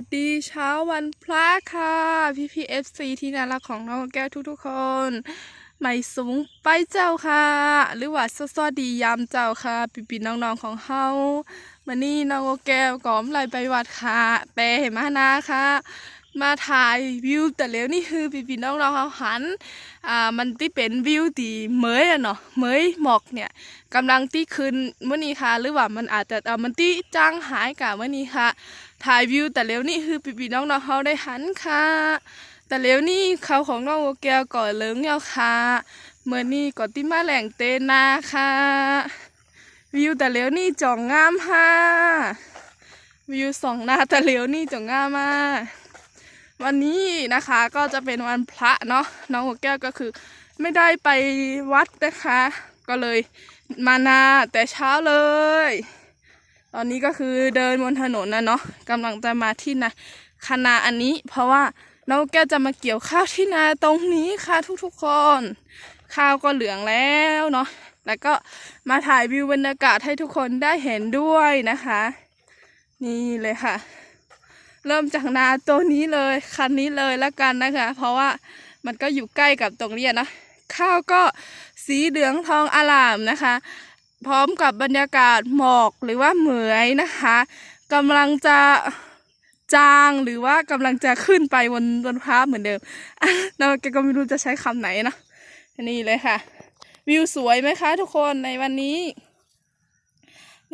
วัสดีเช้าวันพระค่ะพี่พีเอฟซีที่น่ารักของน้องแก้วทุกๆคนใหม่สูงไปเจ้าค่ะ หรือว่าสวัสดียามเจ้าค่ะปีปีน้องๆของเฮามานี่น้องแก้วกอมไหลไปวัดค่ะแต่เห็นมานาค่ะ มาถ่ายวิวแต่แล้วนี่คือปีปีน้องๆเขาหันอ่ามันที่เป็นวิวตีเหมยอะเนาะเหมยหมอกเนี่ยกำลังที่ขึ้นเมื่อนี้ค่ะ หรือว่ามันอาจจะเอ่อมันที่จางหายกับเมื่อนี้ค่ะ ถ่ายวิวแต่แล้วนี่คือปีปีน้องๆเขาได้หันค่ะ แต่แล้วนี่เขาของน้องโอแก้วก่อนเลิงแล้วค่ะเมื่อนี้ก่อนที่มาแหล่งเตนาค่ะ วิวแต่แล้วนี่จ่องงามค่ะวิวสองหน้าแต่แล้วนี่จ่องงามมาก วันนี้นะคะก็จะเป็นวันพระเนาะน้องหัวแก้วก็คือ ไม่ได้ไปวัดนะคะ ก็เลยมานาแต่เช้าเลย ตอนนี้ก็คือเดินบนถนนนะเนาะกำลังจะมาที่นาคณาอันนี้ เพราะว่าน้องแก้วจะมาเกี่ยวข้าวที่นาตรงนี้ค่ะทุกๆคน ข้าวก็เหลืองแล้วเนาะแล้วก็มาถ่ายวิวบรรยากาศให้ทุกคนได้เห็นด้วยนะคะ นี่เลยค่ะ เริ่มจากนาตัวนี้เลยคันนี้เลยแล้วกันนะคะ เพราะว่ามันก็อยู่ใกล้กับตรงเรียนะข้าวก็สีเหลืองทองอลามนะคะ พร้อมกับบรรยากาศหมอกหรือว่าเหมยนะคะกำลังจะจางหรือว่ากำลังจะขึ้นไปบนบนฟ้าเหมือนเดิมเราแกก็ไม่รู้จะใช้คำไหนนะนี่เลยค่ะ วิวสวยไหมคะ ทุกคนในวันนี้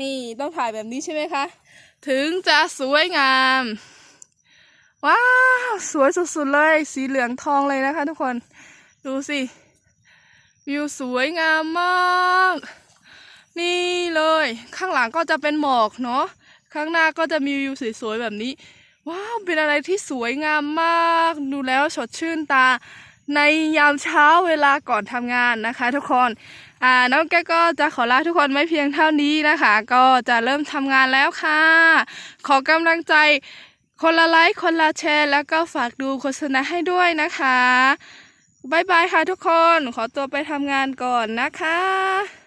นี่ต้องถ่ายแบบนี้ใช่ไหมคะ ถึงจะสวยงาม ว้าว สวยสุดๆเลย สีเหลืองทองเลยนะคะทุกคน ดูสิ วิวสวยงามมาก นี่เลย ข้างหลังก็จะเป็นหมอกเนาะ ข้างหน้าก็จะมีวิวสวยๆแบบนี้ ว้าว เป็นอะไรที่สวยงามมาก ดูแล้วสดชื่นตาในยามเช้าเวลาก่อนทำงานนะคะทุกคนอ่าน้องแก้ก็จะขอลาทุกคนไม่เพียงเท่านี้นะคะ ก็จะเริ่มทำงานแล้วค่ะ ขอกำลังใจ คนละไลค์คนละแชร์ แล้วก็ฝากดูโฆษณาให้ด้วยนะคะบายบายค่ะทุกคน ขอตัวไปทำงานก่อนนะคะ